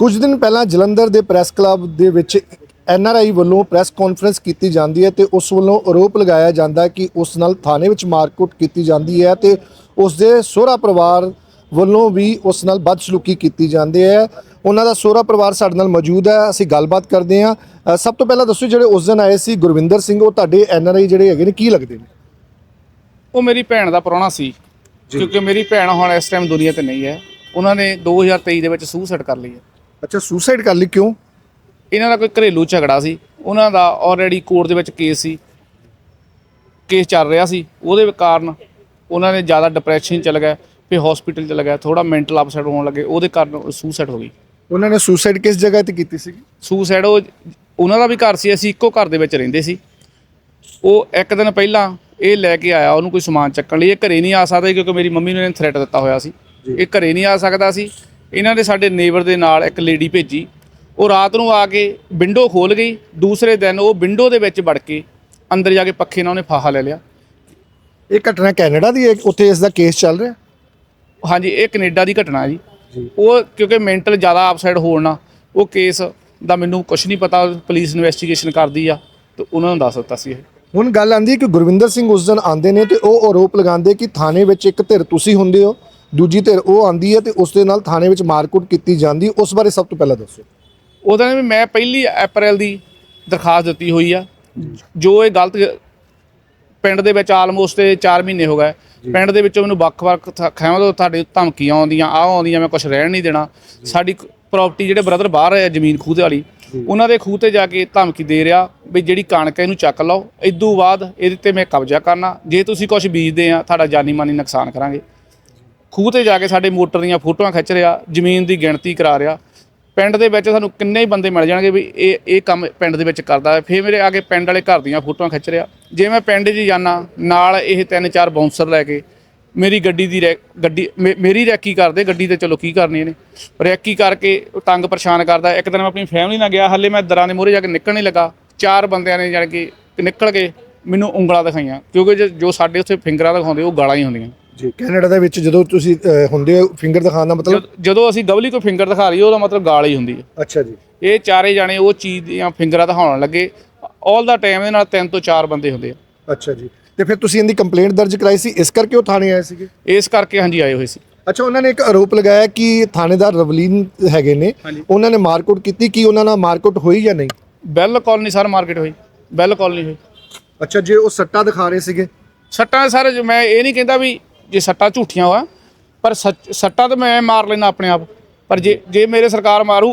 ਕੁਝ ਦਿਨ ਪਹਿਲਾਂ ਜਲੰਧਰ ਦੇ ਪ੍ਰੈਸ ਕਲੱਬ ਦੇ ਵਿੱਚ ਐਨਆਰਆਈ ਵੱਲੋਂ ਪ੍ਰੈਸ ਕਾਨਫਰੰਸ ਕੀਤੀ ਜਾਂਦੀ ਹੈ ਤੇ ਉਸ ਵੱਲੋਂ ਆਰੋਪ ਲਗਾਇਆ ਜਾਂਦਾ ਕਿ ਉਸ ਨਾਲ ਥਾਣੇ ਵਿੱਚ ਮਾਰਕੁੱਟ ਕੀਤੀ ਜਾਂਦੀ ਹੈ ਤੇ ਉਸ ਦੇ ਸਹੁਰਾ ਪਰਿਵਾਰ ਵੱਲੋਂ ਵੀ ਉਸ ਨਾਲ ਬਦਸਲੂਕੀ ਕੀਤੀ ਜਾਂਦੀ ਹੈ। ਉਹਨਾਂ ਦਾ ਸਹੁਰਾ ਪਰਿਵਾਰ ਸਾਡੇ ਨਾਲ ਮੌਜੂਦ ਹੈ ਅਸੀਂ ਗੱਲਬਾਤ ਕਰਦੇ ਹਾਂ। ਸਭ ਤੋਂ ਪਹਿਲਾਂ ਦੱਸੋ ਜਿਹੜੇ ਉਸ ਦਿਨ ਆਏ ਸੀ ਗੁਰਵਿੰਦਰ ਸਿੰਘ ਉਹ ਤੁਹਾਡੇ ਐਨਆਰਆਈ ਜਿਹੜੇ ਹੈਗੇ ਨੇ ਕੀ ਲੱਗਦੇ ਨੇ? ਉਹ ਮੇਰੀ ਭੈਣ ਦਾ ਪ੍ਰਾਹੁਣਾ ਸੀ ਕਿਉਂਕਿ ਮੇਰੀ ਭੈਣ ਹੁਣ ਇਸ ਟਾਈਮ ਦੁਨੀਆ ਤੇ ਨਹੀਂ ਹੈ। ਉਹਨਾਂ ਨੇ 2023 ਦੇ ਵਿੱਚ ਸੂਸਾਈਡ ਕਰ ਲਈ ਹੈ। ਅੱਛਾ ਸੁਸਾਈਡ ਕਰ ਲਈ ਕਿਉਂ? ਇਹਨਾਂ ਦਾ ਕੋਈ ਘਰੇਲੂ ਝਗੜਾ ਸੀ। ਉਹਨਾਂ ਦਾ ਆਲਰੇਡੀ ਕੋਰਟ ਦੇ ਵਿੱਚ ਕੇਸ ਸੀ। ਕੇਸ ਚੱਲ ਰਿਹਾ ਸੀ। ਉਹਦੇ ਕਾਰਨ ਉਹਨਾਂ ਨੇ ਜ਼ਿਆਦਾ ਡਿਪਰੈਸ਼ਨ ਚ ਗਏ ਫਿਰ ਹਸਪੀਟਲ ਚ ਗਿਆ ਥੋੜਾ ਮੈਂਟਲ ਅਪਸੈਟ ਹੋਣ ਲੱਗੇ। ਉਹਦੇ ਕਾਰਨ ਸੂਸਾਈਡ ਹੋ ਗਈ। ਉਹਨਾਂ ਨੇ ਸੁਸਾਈਡ ਕਿਸ ਜਗ੍ਹਾ ਤੇ ਕੀਤੀ ਸੀ ਸੂਸਾਈਡ ਉਹ ਉਹਨਾਂ ਦਾ ਵੀ ਘਰ ਸੀ ਅਸੀਂ ਇੱਕੋ ਘਰ ਦੇ ਵਿੱਚ ਰਹਿੰਦੇ ਸੀ। ਉਹ ਇੱਕ ਦਿਨ ਪਹਿਲਾਂ ਇਹ ਲੈ ਕੇ ਆਇਆ ਉਹਨੂੰ ਕੋਈ ਸਮਾਨ ਚੱਕਣ ਲਈ। ਇਹ ਘਰੇ ਨਹੀਂ ਆ ਸਕਦਾ ਕਿਉਂਕਿ ਮੇਰੀ ਮੰਮੀ ਨੂੰ ਥ੍ਰੈਟ ਦਿੱਤਾ ਹੋਇਆ ਸੀ। ਇਹ ਘਰੇ ਨਹੀਂ ਆ ਸਕਦਾ ਸੀ। ਇਹਨਾਂ ਨੇ ਸਾਡੇ ਨੇਬਰ ਦੇ ਨਾਲ ਇੱਕ ਲੇਡੀ ਭੇਜੀ। ਉਹ ਰਾਤ ਨੂੰ ਆ ਕੇ ਵਿੰਡੋ ਖੋਲ ਗਈ। ਦੂਸਰੇ ਦਿਨ ਉਹ ਵਿੰਡੋ ਦੇ ਵਿੱਚ ਵੜ ਕੇ ਅੰਦਰ ਜਾ ਕੇ ਪੱਖੇ ਨਾਲ ਉਹਨੇ ਫਾਹਾ ਲੈ ਲਿਆ। ਇਹ ਘਟਨਾ ਕੈਨੇਡਾ ਦੀ ਹੈ? ਉੱਥੇ ਇਸ ਦਾ ਕੇਸ ਚੱਲ ਰਿਹਾ? ਹਾਂਜੀ ਇਹ ਕੈਨੇਡਾ ਦੀ ਘਟਨਾ ਹੈ ਜੀ। ਉਹ ਕਿਉਂਕਿ ਮੈਂਟਲ ਜ਼ਿਆਦਾ ਹੋਣ ਨਾਲ ਉਹ ਕੇਸ ਦਾ ਮੈਨੂੰ ਕੁਝ ਨਹੀਂ ਪਤਾ ਪੁਲਿਸ ਇਨਵੈਸਟੀਗੇਸ਼ਨ ਕਰਦੀ ਆ ਤੇ ਉਹਨਾਂ ਨੂੰ ਦੱਸ ਦਿੱਤਾ ਸੀ ਇਹ। ਹੁਣ ਗੱਲ ਆਂਦੀ ਹੈ ਕਿ ਗੁਰਵਿੰਦਰ ਸਿੰਘ ਉਸ ਦਿਨ ਆਂਦੇ ਨੇ ਤੇ ਉਹ ਆਰੋਪ ਲਗਾਉਂਦੇ ਕਿ ਥਾਣੇ ਵਿੱਚ ਇੱਕ ਧਿਰ ਤੁਸੀਂ ਹੁੰਦੇ ਹੋ। ਦੂਜੀ ਧਿਰ ਉਹ ਆਂਦੀ ਹੈ ਤੇ ਉਸ ਦੇ ਨਾਲ ਥਾਣੇ ਵਿੱਚ ਮਾਰਕੁੱਟ ਕੀਤੀ ਜਾਂਦੀ ਉਸ ਬਾਰੇ ਸਭ ਤੋਂ ਪਹਿਲਾਂ ਦੱਸੋ। ਉਹਦਾ ਨੇ ਵੀ ਮੈਂ ਪਹਿਲੀ ਅਪ੍ਰੈਲ ਦੀ ਦਰਖਾਸਤ ਦਿੱਤੀ ਹੋਈ ਆ। ਜੋ ਇਹ ਗਲਤ ਪਿੰਡ ਦੇ ਵਿੱਚ ਆਲਮੋਸਟ 4 ਮਹੀਨੇ ਹੋ ਗਏ। ਪਿੰਡ ਦੇ ਵਿੱਚੋਂ ਮੈਨੂੰ ਵੱਖ-ਵੱਖ ਖਾਵਾਂ ਤੋਂ ਤੁਹਾਡੇ ਧਮਕੀਆਂ ਆਉਂਦੀਆਂ ਆਹ ਆਉਂਦੀਆਂ ਮੈਂ ਕੁਝ ਰਹਿਣ ਨਹੀਂ ਦੇਣਾ। ਸਾਡੀ ਪ੍ਰਾਪਰਟੀ ਜਿਹੜੇ ਬ੍ਰਦਰ ਬਾਹਰ ਹੈ ਜ਼ਮੀਨ ਖੂਹ ਦੇ ਵਾਲੀ ਉਹਨਾਂ ਦੇ ਖੂਹ ਤੇ ਜਾ ਕੇ ਧਮਕੀ ਦੇ ਰਿਹਾ ਵੀ ਜਿਹੜੀ ਕਣਕ ਇਹਨੂੰ ਚੱਕ ਲਓ। ਇਦੋਂ ਬਾਅਦ ਇਹਦੇ ਤੇ ਮੈਂ ਕਬਜ਼ਾ ਕਰਨਾ। ਜੇ ਤੁਸੀਂ ਕੁਝ ਬੀਜਦੇ ਆ ਤੁਹਾਡਾ ਜਾਨੀ ਮਾਨੀ ਨੁਕਸਾਨ ਕਰਾਂਗੇ। ਖੂਹ ਤੇ ਜਾ ਕੇ ਸਾਡੇ ਮੋਟਰ ਦੀਆਂ ਫੋਟੋਆਂ ਖਿੱਚ ਰਿਹਾ, ਜ਼ਮੀਨ ਦੀ ਗਿਣਤੀ ਕਰਾ ਰਿਹਾ। ਪਿੰਡ ਦੇ ਵਿੱਚ ਸਾਨੂੰ ਕਿੰਨੇ ਹੀ ਬੰਦੇ ਮਿਲ ਜਾਣਗੇ ਵੀ ਇਹ ਇਹ ਕੰਮ ਪਿੰਡ ਦੇ ਵਿੱਚ ਕਰਦਾ ਹੈ। ਫਿਰ ਮੇਰੇ ਕੇ ਪਿੰਡ ਵਾਲੇ ਘਰ ਦੀਆਂ ਫੋਟੋਆਂ ਖਿੱਚ ਰਿਹਾ। ਜੇ ਮੈਂ ਪਿੰਡ 'ਚ ਜਾਣਾ ਨਾਲ ਇਹ ਤਿੰਨ ਚਾਰ ਬਾਉਂਸਰ ਲੈ ਕੇ ਮੇਰੀ ਗੱਡੀ ਦੀ ਰੈ- ਗੱਡੀ, ਮੇ- ਮੇਰੀ ਰੈਕੀ ਕਰਦੇ, ਗੱਡੀ ਤੇ ਚਲੋ ਕੀ ਕਰਨੀ ਇਹਨੇ। ਰੈਕੀ ਕਰਕੇ ਤੰਗ ਪਰੇਸ਼ਾਨ ਕਰਦਾ। ਇੱਕ ਦਿਨ ਮੈਂ ਆਪਣੀ ਫੈਮਿਲੀ ਨਾਲ ਗਿਆ, ਹੱਲੇ ਮੈਂ ਦਰਾਂ ਦੇ ਮੂਹਰੇ ਜਾ ਕੇ ਨਿਕਲਣ ਨਹੀਂ ਲੱਗਾ। ਚਾਰ ਬੰਦਿਆਂ ਨੇ ਜਾਣ ਕੇ ਨਿਕਲ ਕੇ ਮੈਨੂੰ ਉਂਗਲਾਂ ਦਿਖਾਈਆਂ। ਕਿਉਂਕਿ ਜੋ- ਜੋ ਸਾਡੇ ਉੱਥੇ ਫਿੰਗਰਾਂ ਦਿਖਾਉਂਦੇ, ਉਹ ਗਾਲਾਂ ਹੀ ਹੁੰਦੀਆਂ। ਜੀ ਕੈਨੇਡਾ ਦੇ ਵਿੱਚ ਜਦੋਂ ਤੁਸੀਂ ਅਹ, ਹੁੰਦੇ ਹੋ ਫਿੰਗਰ ਦਿਖਾਉਣ ਦਾ ਮਤਲਬ? ਜਦ- ਜਦੋਂ ਅਸੀਂ ਗਵਲੀ ਕੋਈ ਫਿੰਗਰ ਦਿਖਾ ਰਹੀ ਉਹਦਾ ਮਤਲਬ ਗਾਲ ਹੀ ਹੁੰਦੀ ਹੈ। ਅੱਛਾ ਜੀ। ਇਹ ਚਾਰੇ ਜਾਣੇ ਉਹ ਚੀਜ਼ ਦੀਆਂ ਫਿੰਗਰਾਂ ਦਿਖਾਉਣ ਲੱਗੇ। ਆਲ ਦਾ ਟਾਈਮ ਦੇ ਨਾਲ ਤਿੰਨ ਤੋਂ ਚਾਰ ਬੰਦੇ ਹੁੰਦੇ ਆ। ਅੱਛਾ ਜੀ। ਤੇ ਫਿਰ ਤੁਸੀਂ ਇਹਦੀ ਕੰਪਲੇਂਟ ਦਰਜ ਕਰਾਈ ਸੀ ਇਸ ਕਰਕੇ ਉਹ ਥਾਣੇ ਆਏ ਸੀਗੇ? ਇਸ ਕਰਕੇ ਹਾਂਜੀ ਆਏ ਹੋਏ ਸੀ। ਅੱਛਾ ਉਹਨਾਂ ਨੇ ਇੱਕ ਆਰੋਪ ਲਗਾਇਆ ਕਿ ਥਾਣੇਦਾਰ ਰਵਲੀਨ ਹੈਗੇ ਨੇ। ਹਾਂਜੀ। ਉਹਨਾਂ ਨੇ ਮਾਰਕੁੱਟ ਕੀਤੀ ਕੀ ਉਹਨਾਂ ਨਾਲ ਮਾਰਕੁੱਟ ਹੋਈ ਜਾਂ ਨਹੀਂ? ਬੈਲ ਕਾਲਨੀ ਸਰ ਮਾਰਕੀਟ ਹੋਈ। ਬੈਲ ਕਾਲਨੀ ਹੋਈ। ਅੱਛਾ ਜੇ ਉਹ ਸੱਟਾ ਦਿਖਾ ਰਹੇ ਸੀਗੇ? ਸੱਟਾਂ ਸਰ ਜੋ ਮੈਂ ਇਹ ਨਹੀਂ ਕਹਿੰਦਾ ਵੀ ਜੇ ਸੱਟਾਂ ਝੂਠੀਆਂ ਵਾ ਪਰ ਸੱਟਾਂ ਤਾਂ ਮੈਂ ਮਾਰ ਲੈਣਾ ਆਪਣੇ ਆਪ। ਪਰ ਜੇ ਜੇ ਮੇਰੇ ਸਰਕਾਰ ਮਾਰੂ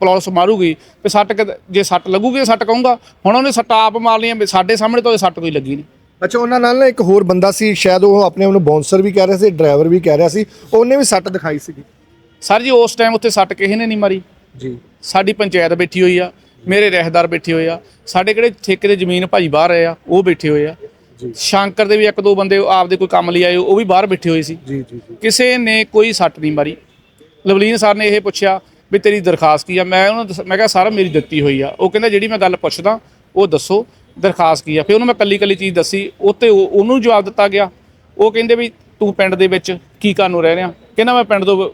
ਪੁਲਿਸ ਮਾਰੂਗੀ ਤੇ ਸੱਟ ਜੇ ਸੱਟ ਲੱਗੂਗੀ ਸੱਟ ਕਹੂੰਗਾ। ਹੁਣ ਉਹਨੇ ਸੱਟਾਂ ਆਪ ਮਾਰ ਲਈਆਂ ਵੀ ਸਾਡੇ ਸਾਹਮਣੇ ਤਾਂ ਸੱਟ ਕੋਈ ਲੱਗੀ ਨਹੀਂ। ਅੱਛਾ ਉਹਨਾਂ ਨਾਲ ਨਾ ਇੱਕ ਹੋਰ ਬੰਦਾ ਸੀ ਸ਼ਾਇਦ ਉਹ ਆਪਣੇ ਆਪ ਨੂੰ ਬਾਉਂਸਰ ਵੀ ਕਹਿ ਰਿਹਾ ਸੀ ਡਰਾਈਵਰ ਵੀ ਕਹਿ ਰਿਹਾ ਸੀ ਉਹਨੇ ਵੀ ਸੱਟ ਦਿਖਾਈ ਸੀਗੀ। ਸਰ ਜੀ ਉਸ ਟਾਈਮ ਉੱਥੇ ਸੱਟ ਕਿਸੇ ਨੇ ਨਹੀਂ ਮਾਰੀ। ਜੀ। ਸਾਡੀ ਪੰਚਾਇਤ ਬੈਠੀ ਹੋਈ ਆ ਮੇਰੇ ਰਹਿਦਾਰ ਬੈਠੇ ਹੋਏ ਆ ਸਾਡੇ ਕਿਹੜੇ ਠੇਕੇ ਦੇ ਜ਼ਮੀਨ ਭਾਈ ਬਾਹਰ ਰਹੇ ਆ ਉਹ ਬੈਠੇ ਹੋਏ ਆ। ਸ਼ੰਕਰ ਦੇ ਵੀ ਇੱਕ ਦੋ ਬੰਦੇ ਆਪਦੇ ਕੋਈ ਕੰਮ ਲਈ ਆਏ ਉਹ ਵੀ ਬਾਹਰ ਬੈਠੇ ਹੋਏ ਸੀ। ਜੀ ਜੀ ਕਿਸੇ ਨੇ ਕੋਈ ਸੱਟ ਨਹੀਂ ਮਾਰੀ। ਲਵਲੀਨ ਸਰ ਨੇ ਇਹ ਪੁੱਛਿਆ ਵੀ ਤੇਰੀ ਦਰਖਾਸਤ ਕੀ ਆ? ਮੈਂ ਉਹਨੂੰ ਮੈਂ ਕਿਹਾ ਸਰ ਮੇਰੀ ਦਿੱਤੀ ਹੋਈ ਆ। ਉਹ ਕਹਿੰਦਾ ਜਿਹੜੀ ਮੈਂ ਗੱਲ ਪੁੱਛਦਾ ਉਹ ਦੱਸੋ ਦਰਖਾਸਤ ਕੀ ਆ? ਫਿਰ ਉਹਨੂੰ ਮੈਂ ਕੱਲੀ ਕੱਲੀ ਚੀਜ਼ ਦੱਸੀ। ਉੱਤੇ ਉਹ- ਉਹਨੂੰ ਜਵਾਬ ਦਿੱਤਾ ਗਿਆ। ਉਹ ਕਹਿੰਦੇ ਵੀ ਤੂੰ ਪਿੰਡ ਦੇ ਵਿੱਚ ਕੀ ਕਰਨ ਨੂੰ ਰਹਿ ਰਿਹਾ? ਕਹਿੰਦਾ ਮੈਂ ਪਿੰਡ ਤੋਂ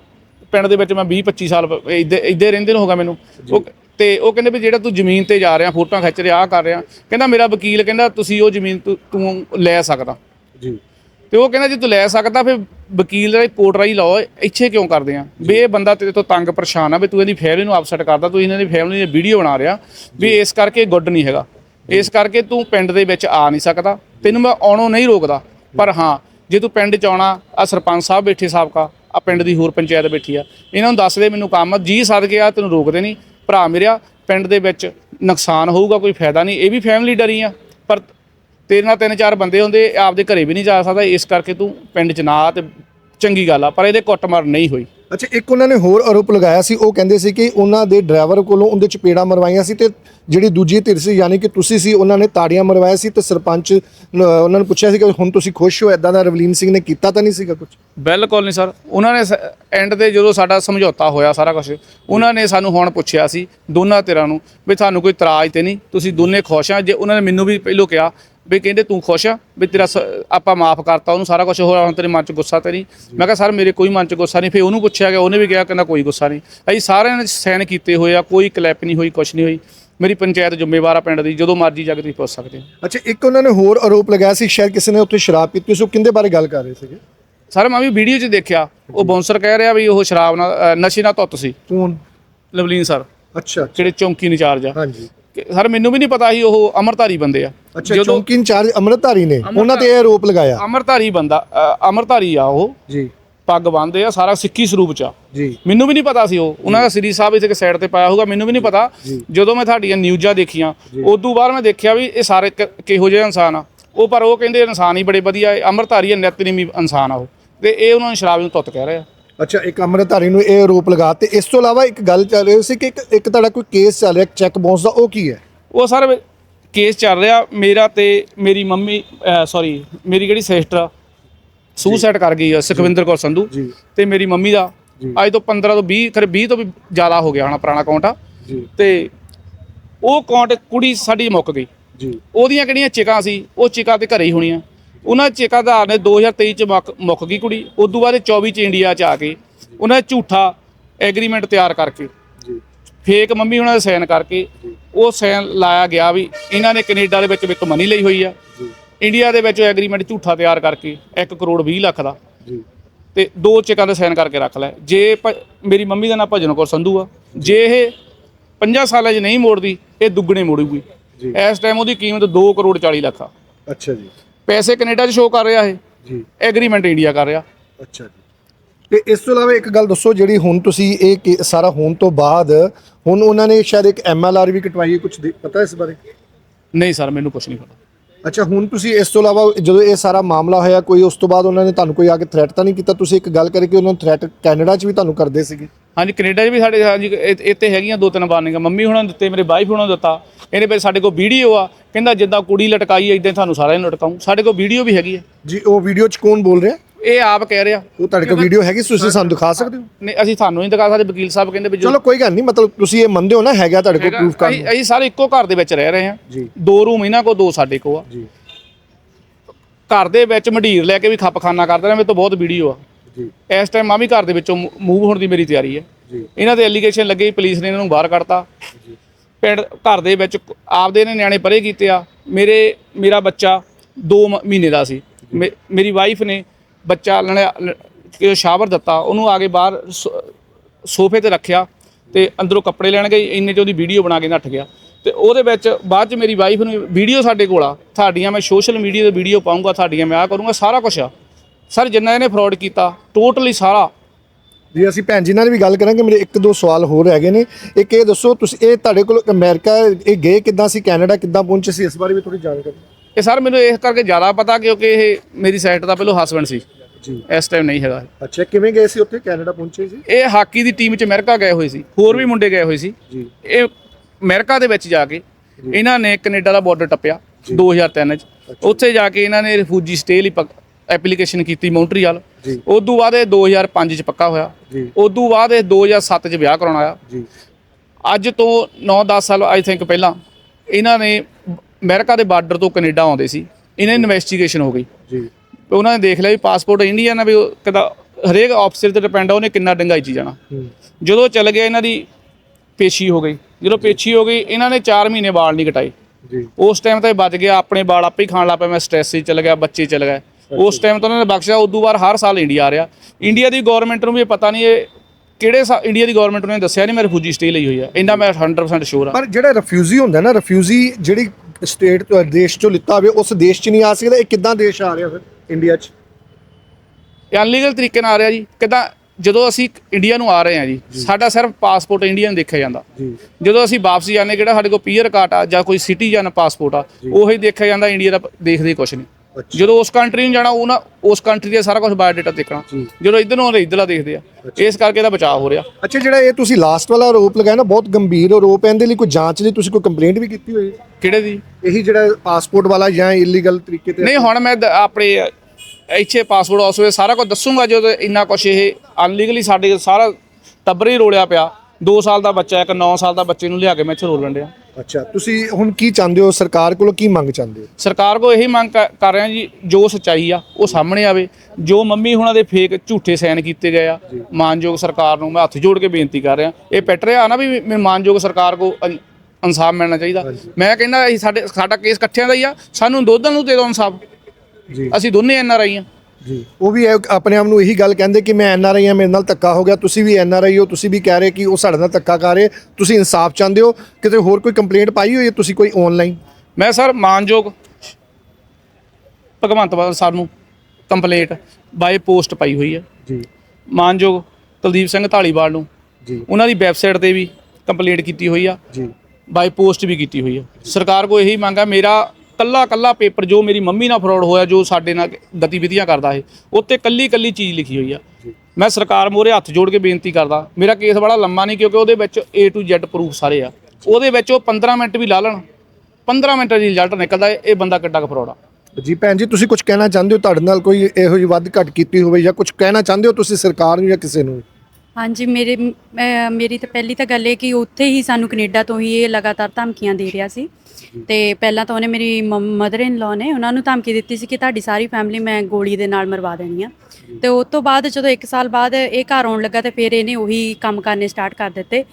ਪਿੰਡ ਦੇ ਵਿੱਚ ਮੈਂ 20 25 ਸਾਲ ਇੱਦੇ ਇੱਦੇ ਰਹਿੰਦੇ ਨੂੰ ਹੋਗਾ ਮੈਨੂੰ ਉਹ ਤੇ ਉਹ ਕਹਿੰਦੇ ਵੀ ਜਿਹੜਾ ਤੂੰ ਜ਼ਮੀਨ ਤੇ ਜਾ ਰਿਹਾ ਫੋਟੋਆਂ ਖਿੱਚ ਰਿਹਾ ਆ ਕਰ ਰਿਹਾ ਕਹਿੰਦਾ ਮੇਰਾ ਵਕੀਲ ਕਹਿੰਦਾ ਤੁਸੀਂ ਉਹ ਜ਼ਮੀਨ ਤੂੰ ਤੂੰ ਲੈ ਸਕਦਾ। ਜੀ। ਤੇ ਉਹ ਕਹਿੰਦਾ ਜੇ ਤੂੰ ਲੈ ਸਕਦਾ ਫਿਰ ਵਕੀਲ ਦਾ ਰਿਪੋਰਟ ਰਾਈ ਲਾਓ ਇੱਥੇ ਕਿਉਂ ਕਰਦੇ ਆ? ਵੀ ਇਹ ਬੰਦਾ ਤੇਰੇ ਤੋਂ ਤੰਗ ਪਰੇਸ਼ਾਨ ਆ ਵੀ ਤੂੰ ਇਹਦੀ ਫੈਮਿਲੀ ਨੂੰ ਅਪਸੈਟ ਕਰਦਾ ਤੂੰ ਇਹਨਾਂ ਦੀ ਫੈਮਿਲੀ ਦੀ ਵੀਡੀਓ ਬਣਾ ਰਿਹਾ ਵੀ ਇਸ ਕਰਕੇ ਗੁੱਡ ਨਹੀਂ ਹੈਗਾ। ਇਸ ਕਰਕੇ ਤੂੰ ਪਿੰਡ ਦੇ ਵਿੱਚ ਆ ਨਹੀਂ ਸਕਦਾ। ਤੈਨੂੰ ਮੈਂ ਆਉਣੋਂ ਨਹੀਂ ਰੋਕਦਾ ਪਰ ਹਾਂ ਜੇ ਤੂੰ ਪਿੰਡ ਚ ਆਉਣਾ ਆ ਸਰਪੰਚ ਸਾਹਿਬ ਬੈਠੇ ਸਾਬਕਾ ਆ ਪਿੰਡ ਦੀ ਹੋਰ ਪੰਚਾਇਤ ਬੈਠੀ ਆ ਇਹਨਾਂ ਨੂੰ ਦੱਸ ਦੇ ਮੈਨੂੰ ਕੰਮ ਜੀ ਸਦਕੇ ਆ ਤੈਨੂੰ ਰੋਕਦੇ ਨਹੀਂ। ਭਰਾ ਮੇਰਿਆ ਪਿੰਡ ਦੇ ਵਿੱਚ ਨੁਕਸਾਨ ਹੋਊਗਾ, ਕੋਈ ਫਾਇਦਾ ਨਹੀਂ। ਇਹ ਵੀ ਫੈਮਿਲੀ ਡਰੀ ਆ। ਪਰ ਤੇਰੇ ਨਾਲ ਤਿੰਨ ਚਾਰ ਬੰਦੇ ਹੁੰਦੇ ਆਪਦੇ ਘਰੇ ਵੀ ਨਹੀਂ ਜਾ ਸਕਦਾ। ਇਸ ਕਰਕੇ ਤੂੰ ਪਿੰਡ 'ਚ ਨਾ ਆ ਤੇ ਚੰਗੀ ਗੱਲ ਆ, ਪਰ ਇਹਦੇ ਕੁੱਟਮਾਰ ਨਹੀਂ ਹੋਈ। ਅੱਛਾ, ਇੱਕ ਉਹਨਾਂ ਨੇ ਹੋਰ ਆਰੋਪ ਲਗਾਇਆ ਸੀ, ਉਹ ਕਹਿੰਦੇ ਸੀ ਕਿ ਉਹਨਾਂ ਦੇ ਡਰਾਈਵਰ ਕੋਲੋਂ ਉਹਦੇ ਚਪੇੜਾਂ ਮਰਵਾਈਆਂ ਸੀ ਤੇ ਜਿਹੜੀ ਦੂਜੀ ਧਿਰ ਸੀ, ਯਾਨੀ ਕਿ ਤੁਸੀਂ ਸੀ, ਉਹਨਾਂ ਨੇ ਤਾੜੀਆਂ ਮਰਵਾਇਆ ਸੀ ਤੇ ਸਰਪੰਚ ਨ- ਉਹਨਾਂ ਨੂੰ ਪੁੱਛਿਆ ਸੀ ਕਿ ਹੁਣ ਤੁਸੀਂ ਖੁਸ਼ ਹੋ? ਐਦਾਂ ਦਾ ਰਵਲੀਨ ਸਿੰਘ ਨੇ ਕੀਤਾ ਤਾਂ ਨਹੀਂ ਸੀਗਾ ਕੁਝ ਬਿਲਕੁਲ ਨਹੀਂ ਸਰ। ਉਹਨਾਂ ਨੇ ਐਂਡ ਤੇ ਜਦੋਂ ਸਾਡਾ ਸਮਝੌਤਾ ਹੋਇਆ ਸਾਰਾ ਕੁਝ ਉਹਨਾਂ ਨੇ ਸਾਨੂੰ ਹੁਣ ਪੁੱਛਿਆ ਸੀ ਦੋਨਾਂ ਧਿਰਾਂ ਨੂੰ ਵੀ ਤੁਹਾਨੂੰ ਕੋਈ ਇਤਰਾਜ਼ ਤੇ ਨਹੀਂ, ਤੁਸੀਂ ਦੋਨੇ ਖੁਸ਼ ਆ? ਜੇ ਉਹਨਾਂ ਨੇ ਮੈਨੂੰ ਵੀ ਪਹਿਲੋਂ ਕਿਹਾ ਵੀ ਕਹਿੰਦੇ ਤੂੰ ਖੁਸ਼ ਆ ਵੀ ਤੇਰਾ ਆਪਾਂ ਮਾਫ ਕਰਤਾ ਉਹਨੂੰ ਸਾਰਾ ਕੁਝ ਹੋਰ ਹੁਣ ਤੇਰੇ ਮਨ 'ਚ ਗੁੱਸਾ ਤੇ ਨਹੀਂ। ਮੈਂ ਕਿਹਾ ਸਰ ਮੇਰੇ ਕੋਈ ਮਨ 'ਚ ਗੁੱਸਾ ਨਹੀਂ। ਫਿਰ ਉਹਨੂੰ ਪੁੱਛਿਆ ਗਿਆ ਉਹਨੇ ਵੀ ਕਿਹਾ ਕਹਿੰਦਾ ਕੋਈ ਗੁੱਸਾ ਨਹੀਂ। ਅਸੀਂ ਸਾਰਿਆਂ ਨੇ ਸਾਈਨ ਕੀਤੇ ਹੋਏ ਆ ਕੋਈ ਕਲੈਪ ਨਹੀਂ ਹੋਈ ਕੁਛ ਨਹੀਂ ਹੋਈ। ਮੇਰੀ ਪੰਚਾਇਤ ਜ਼ਿੰਮੇਵਾਰ ਆ ਪਿੰਡ ਦੀ ਜਦੋਂ ਮਰਜ਼ੀ ਜਾ ਕੇ ਤੁਸੀਂ ਪੁੱਛ ਸਕਦੇ ਹੋ। ਅੱਛਾ ਇੱਕ ਉਹਨਾਂ ਨੇ ਹੋਰ ਆਰੋਪ ਲਗਾਇਆ ਸੀ ਸ਼ਾਇਦ ਕਿਸੇ ਨੇ ਉੱਥੇ ਸ਼ਰਾਬ ਪੀਤੀ ਸੀ ਉਹ ਕਿੰਦੇ ਬਾਰੇ ਗੱਲ ਕਰ ਰਹੇ ਸੀਗੇ? ਸਰ ਮੈਂ ਵੀ ਵੀਡੀਓ 'ਚ ਦੇਖਿਆ ਉਹ ਬਾਉਂਸਰ ਕਹਿ ਰਿਹਾ ਵੀ ਉਹ ਸ਼ਰਾਬ ਨਾਲ ਨਸ਼ੇ ਨਾਲ ਧੁੱਤ ਸੀ। ਕੌਣ? ਲਵਲੀਨ ਸਰ। ਅੱਛਾ। ਜਿਹੜੇ ਚੌਂਕੀ ਇੰਚਾਰਜ ਆ। ਹਾਂਜੀ। ਸਰ ਮੈਨੂੰ ਵੀ ਨਹੀਂ ਪਤਾ ਸੀ ਉਹ ਅਮਰਧਾਰੀ ਬੰਦੇ ਆ। ਅੱਛਾ ਚੌਂਕੀ ਇੰਚਾਰਜ ਅਮਰਤਾਰੀ ਨੇ। ਉਹਨਾਂ ਤੇ ਇਹ ਆਰੋਪ ਲਗਾਇਆ। ਅਮਰਧਾਰੀ ਬੰਦਾ ਅ, ਅਮਰਧਾਰੀ ਆ ਉਹ। ਜੀ। ਪੱਗ ਬੰਨਦੇ ਆ ਸਾਰਾ ਸਿੱਖੀ ਸਰੂਪ ਚ ਆ। ਜੀ। ਮੈਨੂੰ ਵੀ ਨਹੀਂ ਪਤਾ ਸੀ ਉਹ। ਉਹਨਾਂ ਦਾ ਸ੍ਰੀ ਸਾਹਿਬ ਇੱਥੇ ਇੱਕ ਸਾਈਡ ਤੇ ਪਾਇਆ ਹੋਊਗਾ ਮੈਨੂੰ ਵੀ ਨਹੀਂ ਪਤਾ। ਜਦੋਂ ਮੈਂ ਤੁਹਾਡੀਆਂ ਨਿਊਜ਼ਾਂ ਦੇਖੀਆਂ ਉਦੋਂ ਬਾਅਦ ਮੈਂ ਦੇਖਿਆ ਵੀ ਇਹ ਸਾਰੇ ਕਿ- ਕਿਹੋ ਜਿਹੇ ਇਨਸਾਨ ਆ। ਉਹ ਪਰ ਉਹ ਕਹਿੰਦੇ ਇਨਸਾਨ ਹੀ ਬੜੇ ਵਧੀਆ ਹੈ ਅਮਰਧਾਰੀ ਨਿਤਨੇਮੀ ਇਨਸਾਨ ਆ ਉਹ। ਤੇ ਇਹ ਉਹਨਾਂ ਨੂੰ ਸ਼ਰਾਬ ਨੂੰ ਤੁੱਤ ਕਹਿ ਰਹੇ ਆ। ਅੱਛਾ ਇੱਕ ਅਮਰਤਾਰੀ ਨੂੰ ਇਹ ਆਰੋਪ ਲਗਾ ਤੇ ਇਸ ਤੋਂ ਇਲਾਵਾ ਇੱਕ ਗੱਲ ਚੱਲ ਰਹੀ ਸੀ ਕਿ ਇੱਕ ਇੱਕ ਤੁਹਾਡਾ ਕੋਈ ਕੇਸ ਚੱਲ ਰਿਹਾ ਚੈੱਕ ਬਾਉਂਸ ਦਾ ਉਹ ਕੀ ਹੈ? ਉਹ ਸਰ ਕੇਸ ਚੱਲ ਰਿਹਾ ਮੇਰਾ ਤੇ ਮੇਰੀ ਮੰਮੀ ਸੌਰੀ ਮੇਰੀ ਜਿਹੜੀ ਸਿਸਟਰ ਸੁਸਾਈਡ ਕਰ ਗਈ ਆ ਸੁਖਵਿੰਦਰ ਕੌਰ ਸੰਧੂ ਜੀ। ਤੇ ਮੇਰੀ ਮੰਮੀ ਦਾ। ਅੱਜ ਤੋਂ 15 ਤੋਂ 20 ਖਰੇ 20 ਤੋਂ ਵੀ ਜ਼ਿਆਦਾ ਹੋ ਗਿਆ ਹੋਣਾ ਪੁਰਾਣਾ ਅਕਾਊਂਟ ਆ। ਜੀ। ਤੇ ਉਹ ਅਕਾਊਂਟ ਕੁੜੀ ਸਾਡੀ ਮੁੱਕ ਗਈ। ਜੀ। ਉਹਦੀਆਂ ਕਿਹੜੀਆਂ ਚਿਕਾਂ ਸੀ ਉਹ ਚਿਕਾਂ ਤੇ ਘਰੇ ਹੀ ਹੋਣੀਆਂ। ਉਹਨਾਂ ਚਿਕਾਂ ਦਾ ਨੇ 2023 ਚ ਮੁੱਕ ਮੁੱਕ ਗਈ ਕੁੜੀ ਉਦੋਂ ਬਾਅਦ 24 ਚ ਇੰਡੀਆ ਚ ਆ ਕੇ ਉਹਨਾਂ ਨੇ ਝੂਠਾ ਐਗਰੀਮੈਂਟ ਤਿਆਰ ਕਰਕੇ ਜੀ। ਫੇਕ ਮੰਮੀ ਉਹਨਾਂ ਦੇ ਸਾਈਨ ਕਰਕੇ ਉਹ ਸਾਈਨ ਲਾਇਆ ਗਿਆ ਵੀ ਇਹਨਾਂ ਨੇ ਕੈਨੇਡਾ ਦੇ ਵਿੱਚ ਵਿੱਚ ਮਨੀ ਲਈ ਹੋਈ ਆ। ਜੀ। ਇੰਡੀਆ ਦੇ ਵਿੱਚ ਐਗਰੀਮੈਂਟ ਝੂਠਾ ਤਿਆਰ ਕਰਕੇ 1 ਕਰੋੜ 20 ਲੱਖ ਦਾ। ਜੀ। ਤੇ ਦੋ ਚੈੱਕਾਂ ਦੇ ਸਾਈਨ ਕਰਕੇ ਰੱਖ ਲੈ। ਜੇ ਭ- ਮੇਰੀ ਮੰਮੀ ਦਾ ਨਾਮ ਭਜਨ ਕੌਰ ਸੰਧੂ ਆ। ਜੇ। ਇਹ 50 ਸਾਲਾਂ 'ਚ ਨਹੀਂ ਮੋੜਦੀ ਇਹ ਦੁੱਗਣੇ ਮੋੜੂਗੀ। ਜੀ। ਇਸ ਟਾਈਮ ਉਹਦੀ ਕੀਮਤ 2 ਕਰੋੜ 40 ਲੱਖ ਆ। ਅੱਛਾ ਜੀ। ਪੈਸੇ ਕੈਨੇਡਾ 'ਚ ਸ਼ੋਅ ਕਰ ਰਿਹਾ ਇਹ। ਜੀ। ਐਗਰੀਮੈਂਟ ਇੰਡੀਆ ਕਰ ਰਿਹਾ। ਅੱਛਾ ਜੀ। ਤੇ ਇਸ ਤੋਂ ਇਲਾਵਾ ਇੱਕ ਗੱਲ ਦੱਸੋ ਜਿਹੜੀ ਹੁਣ ਤੁਸੀਂ ਇਹ ਕੇ- ਸਾਰਾ ਹੋਣ ਤੋਂ ਬਾਅਦ ਹੁਣ ਉਹਨਾਂ ਨੇ ਸ਼ਾਇਦ ਇੱਕ ਐਮਐਲਆਰ ਵੀ ਕਟਵਾਈ ਹੈ ਕੁਝ ਪਤਾ ਇਸ ਬਾਰੇ? ਨਹੀਂ ਸਰ ਮੈਨੂੰ ਕੁਝ ਨਹੀਂ ਪਤਾ। ਅੱਛਾ ਹੁਣ ਤੁਸੀਂ ਇਸ ਤੋਂ ਇਲਾਵਾ ਜਦੋਂ ਇਹ ਸਾਰਾ ਮਾਮਲਾ ਹੋਇਆ ਕੋਈ ਉਸ ਤੋਂ ਬਾਅਦ ਉਹਨਾਂ ਨੇ ਤੁਹਾਨੂੰ ਕੋਈ ਆ ਕੇ ਥ੍ਰੈਟ ਤਾਂ ਨਹੀਂ ਕੀਤਾ? ਤੁਸੀਂ ਇੱਕ ਗੱਲ ਕਰੀ ਕਿ ਉਹਨਾਂ ਨੂੰ ਥ੍ਰੈਟ ਕੈਨੇਡਾ 'ਚ ਵੀ ਤੁਹਾਨੂੰ ਕਰਦੇ ਸੀਗੇ? ਹਾਂਜੀ ਕੈਨੇਡਾ 'ਚ ਵੀ ਸਾਡੇ ਹਾਂਜੀ ਇਹ- ਇੱਥੇ ਹੈਗੀਆਂ ਦੋ ਤਿੰਨ ਵਾਰਨਿੰਗਾਂ ਮੰਮੀ ਹੁਣਾਂ ਨੂੰ ਦਿੱਤੇ ਮੇਰੇ ਵਾਈਫ ਹੁਣਾਂ ਨੂੰ ਦਿੱਤਾ। ਇਹਨੇ ਵਿੱਚ ਸਾਡੇ ਕੋਲ ਵੀਡੀਓ ਆ। ਕਹਿੰਦਾ ਜਿੱਦਾਂ ਕੁੜੀ ਲਟਕਾਈ ਇਦਾਂ ਤੁਹਾਨੂੰ ਸਾਰਿਆਂ ਨੂੰ ਲਟਕਾਉਂ ਸਾਡੇ ਕੋਲ ਵੀਡੀਓ ਵੀ ਹੈਗੀ ਹੈ ਜੀ ਉਹ ਵੀਡੀਓ 'ਚ ਕੌਣ ਬੋਲ ਰਿਹਾ? ਇਹ ਆਪ ਕਹਿ ਰਿਹਾ। ਉਹ ਤੁਹਾਡੇ ਕੋਲ ਵੀਡੀਓ ਹੈਗੀ ਤੁਸੀਂ ਸਾਨੂੰ ਦਿਖਾ ਸਕਦੇ ਹੋ? ਨਹੀਂ ਅਸੀਂ ਤੁਹਾਨੂੰ ਨਹੀਂ ਦਿਖਾ ਸਕਦੇ ਵਕੀਲ ਸਾਹਿਬ ਕਹਿੰਦੇ ਵੀ ਜੋ ਚਲੋ ਕੋਈ ਗੱਲ ਨਹੀਂ ਮਤਲਬ ਤੁਸੀਂ ਇਹ ਮੰਨਦੇ ਹੋ ਨਾ ਹੈਗਾ ਤੁਹਾਡੇ ਕੋਲ ਪ੍ਰੂਫ ਕਰਨ ਅਸੀਂ ਅਸੀਂ ਸਾਰੇ ਇੱਕੋ ਘਰ ਦੇ ਵਿੱਚ ਰਹਿ ਰਹੇ ਹਾਂ। ਜੀ। ਦੋ ਰੂਮ ਇਹਨਾਂ ਕੋਲ ਦੋ ਸਾਡੇ ਕੋਲ ਆ। ਜੀ। ਘਰ ਦੇ ਵਿੱਚ ਮੰਡੀਰ ਲੈ ਕੇ ਵੀ ਖੱਪਖਾਨਾ ਕਰਦੇ ਨੇ ਮੇਰੇ ਤੋਂ ਬਹੁਤ ਵੀਡੀਓ ਆ। ਜੀ। ਇਸ ਟਾਈਮ ਮੈਂ ਵੀ ਘਰ ਦੇ ਵਿੱਚੋਂ ਮੂਵ ਹੋਣ ਦੀ ਮੇਰੀ ਤਿਆਰੀ ਹੈ। ਜੀ। ਇਹਨਾਂ ਦੇ ਐਲੀਗੇਸ਼ਨ ਲੱਗੇ ਪੁਲਿਸ ਨੇ ਇਹਨਾਂ ਨੂੰ ਬਾਹਰ ਕੱਢਤਾ। ਜੀ। ਪਿੰਡ ਘਰ ਦੇ ਵਿੱਚ ਆਪਦੇ ਨੇ ਨਿਆਣੇ ਪਰੇ ਕੀਤੇ ਆ। ਮੇਰੇ ਮੇਰਾ ਬੱਚਾ 2 ਮਹੀਨੇ ਦਾ ਸੀ। ਮੇ- ਮੇਰੀ ਵਾਈਫ ਨੇ ਬੱਚਾ ਲਣਿਆ ਸ਼ਾਵਰ ਦਿੱਤਾ, ਉਹਨੂੰ ਆ ਕੇ ਬਾਹਰ ਸੋ- ਸੋਫੇ ਤੇ ਰੱਖਿਆ ਤੇ ਅੰਦਰੋਂ ਕੱਪੜੇ ਲੈਣ ਗਈ ਇੰਨੇ ਚ ਉਹਦੀ ਵੀਡੀਓ ਬਣਾ ਕੇ ਨੱਠ ਗਿਆ। ਤੇ ਉਹਦੇ ਵਿੱਚ ਬਾਅਦ ਚ ਮੇਰੀ ਵਾਈਫ ਨੂੰ ਵੀਡੀਓ ਸਾਡੇ ਕੋਲ ਆ, ਤੁਹਾਡੀਆਂ ਮੈਂ ਸੋਸ਼ਲ ਮੀਡੀਆ ਤੇ ਵੀਡੀਓ ਪਾਉਂਗਾ ਤੁਹਾਡੀਆਂ ਮੈਂ ਆ ਕਰੂੰਗਾ, ਸਾਰਾ ਕੁਝ ਆ। ਸਰ ਜਿੰਨਾ ਇਹਨੇ ਫਰਾਡ ਕੀਤਾ ਟੋਟਲੀ ਸਾਰਾ। ਜੀ, ਅਸੀਂ ਭੈਣ ਜੀ ਨਾਲ ਵੀ ਗੱਲ ਕਰਾਂਗੇ, ਮੇਰੇ ਇੱਕ ਦੋ ਸਵਾਲ ਹੋਰ ਹੈਗੇ ਨੇ। ਇੱਕ ਇਹ ਦੱਸੋ, ਤੁਸੀਂ ਇਹ ਤੁਹਾਡੇ ਕੋਲ ਅਮਰੀਕਾ, ਇਹ ਗਏ ਕਿੱਦਾਂ ਸੀ, ਕੈਨੇਡਾ ਕਿੱਦਾਂ ਪਹੁੰਚੇ ਸੀ, ਇਸ ਬਾਰੇ ਵੀ ਥੋੜੀ ਜਾਣਕਾਰੀ। ਇਹ ਸਰ ਮੈਨੂੰ ਇਸ ਕਰਕੇ ਜ਼ਿਆਦਾ ਪਤਾ ਕਿਉਂਕਿ ਇਹ ਮੇਰੀ ਸਾਈਟ ਦਾ ਪਹਿਲੋਂ ਹਸਬੰਡ ਸੀ। ਜੀ। ਇਸ ਟਾਈਮ ਨਹੀਂ ਹੈਗਾ। ਅੱਛਾ ਕਿਵੇਂ ਗਏ ਸੀ ਉੱਥੇ? ਕੈਨੇਡਾ ਪਹੁੰਚੇ ਸੀ? ਇਹ ਹਾਕੀ ਦੀ ਟੀਮ 'ਚ ਅਮਰੀਕਾ ਗਏ ਹੋਏ ਸੀ। ਹੋਰ ਵੀ ਮੁੰਡੇ ਗਏ ਹੋਏ ਸੀ। ਜੀ। ਇਹ ਅਮਰੀਕਾ ਦੇ ਵਿੱਚ ਜਾ ਕੇ ਇਹਨਾਂ ਨੇ ਕੈਨੇਡਾ ਦਾ ਬਾਰਡਰ ਟੱਪਿਆ 2003 ਚ। ਉੱਥੇ ਜਾ ਕੇ ਇਹਨਾਂ ਨੇ ਰਿਫਿਊਜੀ ਸਟੇ ਲਈ ਐਪਲੀਕੇਸ਼ਨ ਕੀਤੀ ਮੌਂਟਰੀਅਲ ਜੀ। ਉਦੋਂ ਬਾਅਦ ਇਹ 2005 ਚ ਪੱਕਾ ਹੋਇਆ। ਜੀ। ਉਦੋਂ ਬਾਅਦ ਇਹ 2007 ਚ ਵਿਆਹ ਕਰਾਉਣਾ ਆਇਆ। ਜੀ। ਅੱਜ ਤੋਂ 9-10 ਸਾਲ ਆਈ ਥਿੰਕ ਪਹਿਲਾਂ ਇਹਨਾਂ ਨੇ ਅਮਰੀਕਾ ਦੇ ਬਾਰਡਰ ਤੋਂ ਕੈਨੇਡਾ ਆਉਂਦੇ ਸੀ। ਇਹਨਾਂ ਦੀ ਇਨਵੈਸਟੀਗੇਸ਼ਨ ਹੋ ਗਈ। ਜੀ। ਉਹਨਾਂ ਨੇ ਦੇਖ ਲਿਆ ਵੀ ਪਾਸਪੋਰਟ ਇੰਡੀਅਨ ਆ ਵੀ ਉਹ ਕਹਿੰਦਾ ਹਰੇਕ ਆਫਿਸਰ ਤੇ ਡਿਪੈਂਡ ਆ ਉਹਨੇ ਕਿੰਨਾ ਡੰਗਾਈ ਚ ਜਾਣਾ। ਹੂੰ। ਜਦੋਂ ਚੱਲ ਗਿਆ ਇਹਨਾਂ ਦੀ ਪੇਸ਼ੀ ਹੋ ਗਈ। ਜਦੋਂ ਪੇਸ਼ੀ ਹੋ ਗਈ ਇਹਨਾਂ ਨੇ 4 ਮਹੀਨੇ ਵਾਲ ਨਹੀਂ ਕਟਾਏ। ਜੀ। ਉਸ ਟਾਈਮ ਤਾਂ ਇਹ ਬਚ ਗਿਆ ਆਪਣੇ ਵਾਲ ਆਪੇ ਹੀ ਖਾਣ ਲੱਗ ਪਿਆ ਮੈਂ ਸਟ੍ਰੈਸ 'ਚ ਚਲ ਗਿਆ ਬੱਚੇ ਚਲ ਗਏ। ਉਸ ਟਾਈਮ ਤਾਂ ਉਹਨਾਂ ਨੇ ਬਖਸ਼ਿਆ ਉਦੋਂ ਬਾਅਦ ਹਰ ਸਾਲ ਇੰਡੀਆ ਆ ਰਿਹਾ। ਇੰਡੀਆ ਦੀ ਗਵਰਨਮੈਂਟ ਨੂੰ ਵੀ ਪਤਾ ਨਹੀਂ ਇਹ ਕਿਹੜੇ ਸਾ- ਇੰਡੀਆ ਦੀ ਗਵਰਨਮੈਂਟ ਨੇ ਦੱਸਿਆ ਨਹੀਂ ਮੈਂ ਰਿਫਿਊਜੀ ਸਟੇ ਲਈ ਹੋਈ ਆ। ਇੰਨਾ ਮੈਂ 100% ਸ਼ੋਰ ਆ। ਪਰ ਜਿਹੜਾ ਰਿਫਿਊਜੀ ਹੁੰਦਾ ਨਾ ਰਿਫਿਊਜੀ ਜਿਹੜੀ ਸਟੇਟ ਤੋਂ ਦੇਸ਼ ਚੋਂ ਲਿੱਤਾ ਹੋਵੇ ਉਸ ਦੇਸ਼ 'ਚ ਨਹੀਂ ਆ ਸਕਦਾ ਇਹ ਕਿੱਦਾਂ ਦੇਸ਼ ਆ ਰਿਹਾ ਫਿਰ ਇੰਡੀਆ 'ਚ? ਇਹ ਅਨਲੀਗਲ ਤਰੀਕੇ ਨਾਲ ਆ ਰਿਹਾ ਜੀ। ਕਿਦਾਂ ਜਦੋਂ ਅਸੀਂ ਇੰਡੀਆ ਨੂੰ ਆ ਰਹੇ ਹਾਂ ਜੀ ਸਾਡਾ ਸਿਰਫ ਪਾਸਪੋਰਟ ਇੰਡੀਅਨ ਦੇਖਿਆ ਜਾਂਦਾ। ਜੀ। ਜਦੋਂ ਅਸੀਂ ਵਾਪਸ ਜਾਂਦੇ ਕਿਹੜਾ ਸਾਡੇ ਕੋਲ ਪੀਅਰ ਕਾਰਡ ਆ ਜਾਂ ਕੋਈ ਸਿਟੀਜ਼ਨ ਪਾਸਪੋਰਟ ਆ ਉਹੀ ਦੇਖਿਆ ਜਾਂਦਾ ਇੰਡੀਆ ਦਾ ਦੇਖਦੇ ਕੁਛ ਨਹੀਂ। ਜਦੋਂ ਉਸ ਕੰਟਰੀ ਨੂੰ ਜਾਣਾ ਉਹ ਨਾ ਉਸ ਕੰਟਰੀ ਦਾ ਸਾਰਾ ਕੁਝ ਬਾਇਓਡਾਟਾ ਦੇਖਣਾ। ਜੀ। ਜਦੋਂ ਇਧਰ ਨੂੰ ਆਉਂਦੇ ਇਧਰਲਾ ਦੇਖਦੇ ਆ। ਇਸ ਕਰਕੇ ਇਹਦਾ ਬਚਾਅ ਹੋ ਰਿਹਾ। ਅੱਛਾ ਜਿਹੜਾ ਇਹ ਤੁਸੀਂ ਲਾਸਟ ਵਾਲਾ ਆਰੋਪ ਲਗਾਇਆ ਨਾ ਬਹੁਤ ਗੰਭੀਰ ਆਰੋਪ ਹੈ। ਇਹਦੇ ਲਈ ਕੋਈ ਜਾਂਚ ਲਈ ਤੁਸੀਂ ਕੋਈ ਕੰਪਲੇਂਟ ਵੀ ਕੀਤੀ ਹੋਈ? ਹੈ ਕਿਹੜੇ ਦੀ? ਇਹੀ ਜਿਹੜਾ ਪਾਸਪੋਰਟ ਵਾਲਾ ਜਾਂ ਇਲੀਗਲ ਤਰੀਕੇ ਤੇ ਨਹੀਂ ਹੁਣ ਮੈਂ ਆਪਣੇ ਇੱਥੇ ਪਾਸਪੋਰਟ ਵਿੱਚ ਸਾਰਾ ਕੁਝ ਦੱਸੂਗਾ ਜਦੋਂ ਇੰਨਾ ਕੁਝ ਇਹ ਅਨਲੀਗਲੀ ਸਾਡੇ ਸਾਰਾ ਟੱਬਰ ਹੀ ਰੋਲਿਆ ਪਿਆ। 2 ਸਾਲ ਦਾ ਬੱਚਾ ਇੱਕ 9 ਸਾਲ ਦਾ ਬੱਚੇ ਨੂੰ ਲਿਆ ਕੇ ਮੈਂ ਇੱਥੇ ਰੋਲਣ ਡਿਆ। ਅੱਛਾ ਤੁਸੀਂ ਹੁਣ ਕੀ ਚਾਹੁੰਦੇ ਹੋ? ਸਰਕਾਰ ਕੋਲੋਂ ਕੀ ਮੰਗ ਚਾਹੁੰਦੇ ਹੋ? ਸਰਕਾਰ ਕੋ ਇਹੀ ਮੰਗ ਕਰ ਕਰ ਰਹੇ ਹਾਂ ਜੀ ਜੋ ਸੱਚਾਈ ਆ ਉਹ ਸਾਹਮਣੇ ਆਵੇ। ਜੋ ਮੰਮੀ ਹੁਣਾਂ ਦੇ ਫੇਕ ਝੂਠੇ ਸਾਈਨ ਕੀਤੇ ਗਏ ਆ ਮਾਨਯੋਗ ਸਰਕਾਰ ਨੂੰ ਮੈਂ ਹੱਥ ਜੋੜ ਕੇ ਬੇਨਤੀ ਕਰ ਰਿਹਾ। ਇਹ ਪਿੱਟ ਰਿਹਾ ਨਾ ਵੀ ਮੈਂ ਮਾਨਯੋਗ ਸਰਕਾਰ ਕੋ ਇਨ- ਇਨਸਾਫ ਮਿਲਣਾ ਚਾਹੀਦਾ। ਮੈਂ ਕਹਿੰਦਾ ਅਸੀਂ ਸਾਡੇ ਸਾਡਾ ਕੇਸ ਇਕੱਠਿਆਂ ਦਾ ਹੀ ਆ ਸਾਨੂੰ ਦੋਦਾਂ ਨੂੰ ਦੇ ਦਿਓ ਇਨਸਾਫ। ਜੀ। ਅਸੀਂ ਦੋਨੇ ਐਨ ਆਰ ਆਈ ਆ। ਜੀ। ਉਹ ਵੀ ਇਹ ਆਪਣੇ ਆਪ ਨੂੰ ਇਹੀ ਗੱਲ ਕਹਿੰਦੇ ਕਿ ਮੈਂ ਐਨ ਆਰ ਆਈ ਹਾਂ ਮੇਰੇ ਨਾਲ ਧੱਕਾ ਹੋ ਗਿਆ ਤੁਸੀਂ ਵੀ ਐਨ ਆਰ ਆਈ ਹੋ ਤੁਸੀਂ ਵੀ ਕਹਿ ਰਹੇ ਕਿ ਉਹ ਸਾਡੇ ਨਾਲ ਧੱਕਾ ਕਰ ਰਹੇ ਤੁਸੀਂ ਇਨਸਾਫ ਚਾਹੁੰਦੇ ਹੋ ਕਿਤੇ ਹੋਰ ਕੋਈ ਕੰਪਲੇਂਟ ਪਾਈ ਹੋਈ ਹੈ ਤੁਸੀਂ ਕੋਈ ਆਨਲਾਈਨ ਮੈਂ ਸਰ ਮਾਨਯੋਗ ਭਗਵੰਤ ਮਾਨ ਸਰ ਨੂੰ ਕੰਪਲੇਂਟ ਬਾਈ ਪੋਸਟ ਪਾਈ ਹੋਈ ਹੈ। ਜੀ। ਮਾਨਯੋਗ ਕੁਲਦੀਪ ਸਿੰਘ ਢਾਲੀਵਾਲ ਨੂੰ। ਜੀ। ਉਹਨਾਂ ਦੀ ਵੈਬਸਾਈਟ ਤੇ ਵੀ ਕੰਪਲੇਂਟ ਕੀਤੀ ਹੋਈ ਆ। ਜੀ। ਬਾਈ ਪੋਸਟ ਵੀ ਕੀਤੀ ਹੋਈ ਆ। ਸਰਕਾਰ ਕੋ ਇਹੀ ਮੰਗ ਆ ਮੇਰਾ ਕੱਲਾ ਕੱਲਾ ਪੇਪਰ ਜੋ ਮੇਰੀ ਮੰਮੀ ਨਾਲ ਫਰਾਡ ਹੋਇਆ ਜੋ ਸਾਡੇ ਨਾਲ ਗਤੀਵਿਧੀਆਂ ਕਰਦਾ ਹੈ ਉੱਤੇ ਕੱਲੀ ਕੱਲੀ ਚੀਜ਼ ਲਿਖੀ ਹੋਈ ਆ। ਮੈਂ ਸਰਕਾਰ ਮੋਰੇ ਹੱਥ ਜੋੜ ਕੇ ਬੇਨਤੀ ਕਰਦਾ ਮੇਰਾ ਕੇਸ ਬੜਾ ਲੰਮਾ ਨਹੀਂ ਕਿਉਂਕਿ ਉਹਦੇ ਵਿੱਚ A to Z ਪ੍ਰੂਫ ਸਾਰੇ ਆ। ਉਹਦੇ ਵਿੱਚ ਉਹ 15 ਮਿੰਟ ਵੀ ਲਾ ਲੈਣ 15 ਮਿੰਟ ਦੀ ਰਿਜ਼ਲਟ ਨਿਕਲਦਾ ਇਹ ਬੰਦਾ ਕਿੱਡਾ ਕੁ ਫਰਾਡ ਆ। ਜੀ ਭੈਣ ਜੀ ਤੁਸੀਂ ਕੁਝ ਕਹਿਣਾ ਚਾਹੁੰਦੇ ਹੋ? ਤੁਹਾਡੇ ਨਾਲ ਕੋਈ ਇਹੋ ਜਿਹੀ ਵੱਧ ਘੱਟ ਕੀਤੀ ਹੋਵੇ ਜਾਂ ਕੁਝ ਕਹਿਣਾ ਚਾਹੁੰਦੇ ਹੋ ਤੁਸੀਂ ਸਰਕਾਰ ਨੂੰ ਜਾਂ ਕਿਸੇ ਨੂੰ? ਹਾਂਜੀ ਮੇਰੇ ਮੈਂ- ਮੇਰੀ ਤਾਂ ਪਹਿਲੀ ਤਾਂ ਗੱਲ ਇਹ ਕਿ ਉੱਥੇ ਹੀ ਸਾਨੂੰ ਕੈਨੇਡਾ ਤੋਂ ਹੀ ਇਹ ਲਗਾਤਾਰ ਧਮਕੀਆਂ ਦੇ ਰਿਹਾ ਸੀ। ਤੇ ਪਹਿਲਾਂ ਤਾਂ ਉਹਨੇ ਮੇਰੀ ਮਦਰ ਇਨ ਲਾ ਨੇ ਉਹਨਾਂ ਨੂੰ ਧਮਕੀ ਦਿੱਤੀ ਸੀ ਕਿ ਤੁਹਾਡੀ ਸਾਰੀ ਫੈਮਿਲੀ ਮੈਂ ਗੋਲੀ ਦੇ ਨਾਲ ਮਰਵਾ ਦੇਣੀ ਆ। ਤੇ ਉਸ ਤੋਂ ਬਾਅਦ ਜਦੋਂ 1 ਸਾਲ ਬਾਅਦ ਇਹ ਘਰ ਆਉਣ ਲੱਗਾ ਤੇ ਫਿਰ ਇਹਨੇ ਉਹੀ ਕੰਮ ਕਰਨੇ ਸਟਾਰਟ ਕਰ ਦਿੱਤੇ।